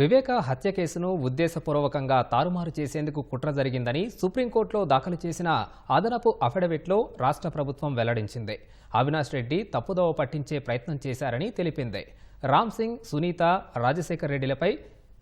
వివేక హత్య కేసును ఉద్దేశపూర్వకంగా తారుమారు చేసేందుకు కుట్ర జరిగిందని సుప్రీంకోర్టులో దాఖలు చేసిన అదనపు అఫిడవిట్లో రాష్ట్ర ప్రభుత్వం వెల్లడించింది. అవినాష్ రెడ్డి తప్పుదోవ పట్టించే ప్రయత్నం చేశారని తెలిపింది. రామ్ సింగ్ సునీత రాజశేఖర్ రెడ్డిలపై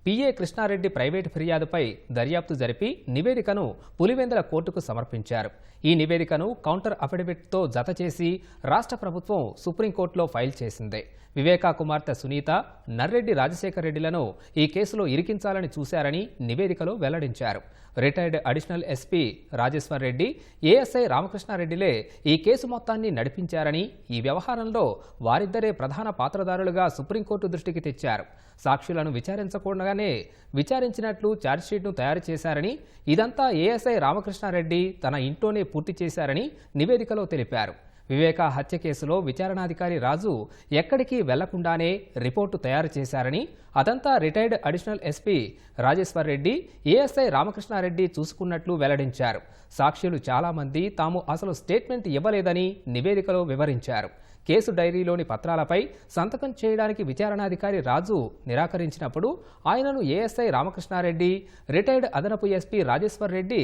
పిఏ కృష్ణారెడ్డి ప్రైవేటు ఫిర్యాదుపై దర్యాప్తు జరిపి నివేదికను పులివెందుల కోర్టుకు సమర్పించారు. ఈ నివేదికను కౌంటర్ అఫిడవిట్తో జత చేసి రాష్ట్ర ప్రభుత్వం సుప్రీంకోర్టులో ఫైల్ చేసింది. వివేకా కుమార్తె సునీత నర్రెడ్డి రాజశేఖర్ రెడ్డిలను ఈ కేసులో ఇరికించాలని చూశారని నివేదికలో వెల్లడించారు. Retired additional SP Rajeshwar Reddy ASI రామకృష్ణారెడ్డిలే ఈ కేసు మొత్తాన్ని నడిపించారని ఈ వ్యవహారంలో వారిద్దరే ప్రధాన పాత్రధారులుగా సుప్రీంకోర్టు దృష్టికి తెచ్చారు. సాక్షులను విచారించకుండానే విచారించినట్లు ఛార్జ్షీట్ను తయారు చేశారని ఇదంతా ఏఎస్ఐ రామకృష్ణారెడ్డి తన ఇంట్లోనే పూర్తి చేశారని నివేదికలో తెలిపారు. వివేక హత్య కేసులో విచారణాధికారి రాజు ఎక్కడికి వెళ్ళకుండానే రిపోర్టు తయారు చేశారని అదంతా retired additional SP Rajeshwar Reddy ASI Ramakrishna Reddy చూసుకున్నట్లు వెల్లడించారు. సాక్షులు చాలామంది తాము అసలు స్టేట్మెంట్ ఇవ్వలేదని నివేదికలో వివరించారు. కేసు డైరీలోని పత్రాలపై సంతకం చేయడానికి విచారణాధికారి రాజు నిరాకరించినప్పుడు ఆయనను ఏఎస్ఐ రామకృష్ణారెడ్డి రిటైర్డ్ అదనపు SP Rajeshwar Reddy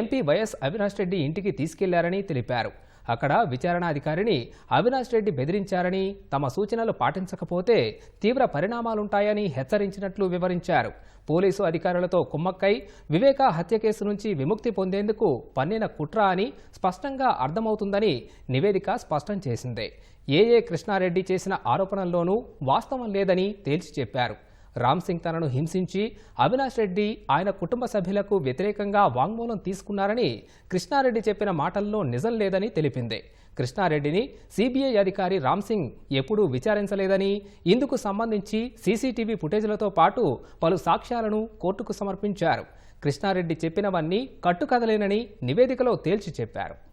MP YS Avinash Reddy ఇంటికి తీసుకెళ్ళారని తెలిపారు. అక్కడ విచారణాధికారిని అవినాష్ రెడ్డి బెదిరించారని తమ సూచనలు పాటించకపోతే తీవ్ర పరిణామాలుంటాయని హెచ్చరించినట్లు వివరించారు. పోలీసు అధికారులతో కుమ్మక్కై వివేక హత్య కేసు నుంచి విముక్తి పొందేందుకు పన్నిన కుట్ర అని స్పష్టంగా అర్థమవుతుందని నివేదిక స్పష్టం చేసింది. ఏఏ కృష్ణారెడ్డి చేసిన ఆరోపణల్లోనూ వాస్తవం లేదని తేల్చి చెప్పారు. రామ్ సింగ్ తనను హింసించి అవినాష్ రెడ్డి ఆయన కుటుంబ సభ్యులకు వ్యతిరేకంగా వాంగ్మూలం తీసుకున్నారని కృష్ణారెడ్డి చెప్పిన మాటల్లో నిజం లేదని తెలిపింది. కృష్ణారెడ్డిని సిబిఐ అధికారి రామ్ సింగ్ ఎప్పుడూ విచారించలేదని ఇందుకు సంబంధించి సీసీటీవీ ఫుటేజ్లతో పాటు పలు సాక్ష్యాలను కోర్టుకు సమర్పించారు. కృష్ణారెడ్డి చెప్పినవన్నీ కట్టుకదలేనని నివేదికలో తేల్చి చెప్పారు.